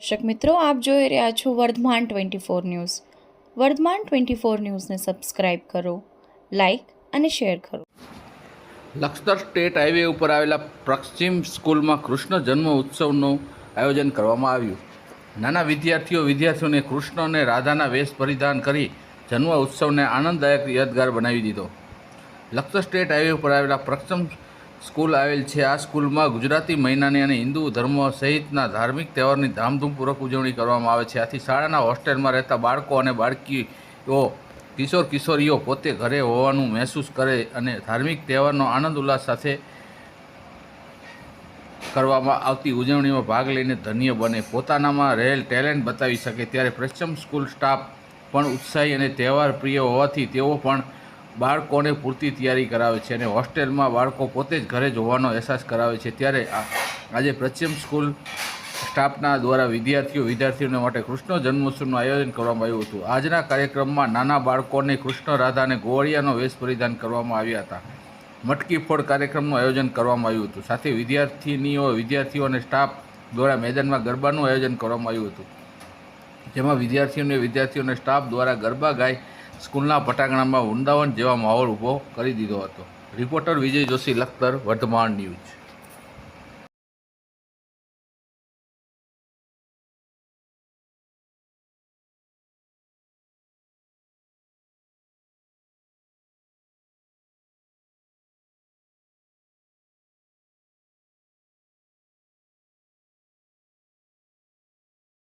દર્શક મિત્રો, આપ જોઈ રહ્યા છો Vardhman twenty four news. Vardhman twenty four ન્યૂઝને સબસ્ક્રાઇબ કરો, લાઇક અને શેર કરો. લક્ષદર સ્ટેટ હાઈવે ઉપર આવેલા પશ્ચિમ સ્કૂલમાં કૃષ્ણ જન્મ ઉત્સવનું આયોજન કરવામાં આવ્યું. નાના વિદ્યાર્થીઓ, વિદ્યાર્થીઓને કૃષ્ણ અને રાધાના વેશ પરિધાન કરી જન્મ ઉત્સવને આનંદદાયક યાદગાર બનાવી દીધો. લક્ષ સ્ટેટ હાઈવે ઉપર આવેલા પ્રથમ સ્કૂલ આવેલ છે. આ સ્કૂલમાં ગુજરાતી મહિનાની અને હિન્દુ ધર્મ સહિતના ધાર્મિક તહેવારની ધામધૂમપૂર્વક ઉજવણી કરવામાં આવે છે. આથી શાળાના હોસ્ટેલમાં રહેતા બાળકો અને બાળકીઓ, કિશોર કિશોરીઓ પોતે ઘરે હોવાનું મહેસૂસ કરે અને ધાર્મિક તહેવારનો આનંદ ઉલ્લાસ સાથે કરવામાં આવતી ઉજવણીમાં ભાગ લઈને ધન્ય બને. પોતાનામાં રહેલ ટેલેન્ટ બતાવી શકે. ત્યારે પ્રથમ સ્કૂલ સ્ટાફ પણ ઉત્સાહી અને તહેવાર પ્રિય હોવાથી તેઓ પણ બાળકોને પૂરતી તૈયારી કરાવે છે અને હોસ્ટેલમાં બાળકો પોતે જ ઘરે જ હોવાનો અહેસાસ કરાવે છે. ત્યારે આજે પ્રચિમ સ્કૂલ સ્ટાફના દ્વારા વિદ્યાર્થીઓ, વિદ્યાર્થીઓને માટે કૃષ્ણ જન્મોત્સવનું આયોજન કરવામાં આવ્યું હતું. આજના કાર્યક્રમમાં નાના બાળકોને કૃષ્ણ, રાધા અને ગોવળિયાનો વેશ પરિધાન કરવામાં આવ્યા હતા. મટકી ફોડ કાર્યક્રમનું આયોજન કરવામાં આવ્યું હતું. સાથે વિદ્યાર્થીનીઓ, વિદ્યાર્થીઓ અને સ્ટાફ દ્વારા મેદાનમાં ગરબાનું આયોજન કરવામાં આવ્યું હતું. જેમાં વિદ્યાર્થીઓને, વિદ્યાર્થીઓ અને સ્ટાફ દ્વારા ગરબા ગાઈ સ્કૂલના પટાંગણામાં વૃંદાવન જેવા માહોલ ઊભો કરી દીધો હતો. Reporter Vijay Joshi, Lakhtar, Vardhman news.